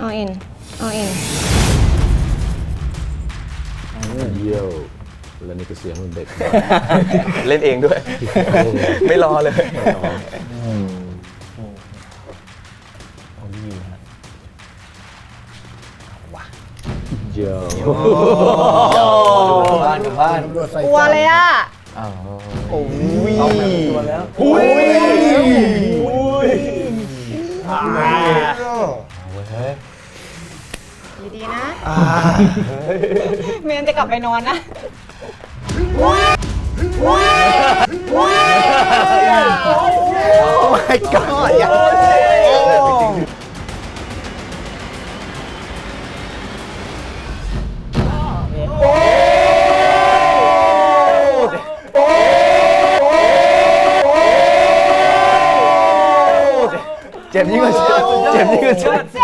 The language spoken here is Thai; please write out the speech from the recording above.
all in all in เยี่ยวและนี่คือเสียงของเด็ก เล่นเองด้วย ไม่รอเลยโอ้ยฮะเยี่ยวกลับบ้านกลับบ้านกลัวเลยอะอ้าวโอ้ยต้องแบบตัวแล้วอุ้ยเฮ้ย ดีๆนะเมนจะกลับไปนอนนะไม่กอดอย่าเจ็บยิ่งกว่าเจ็บเจ็บยิ่งกว่าเจ็บเจ็บป่ะ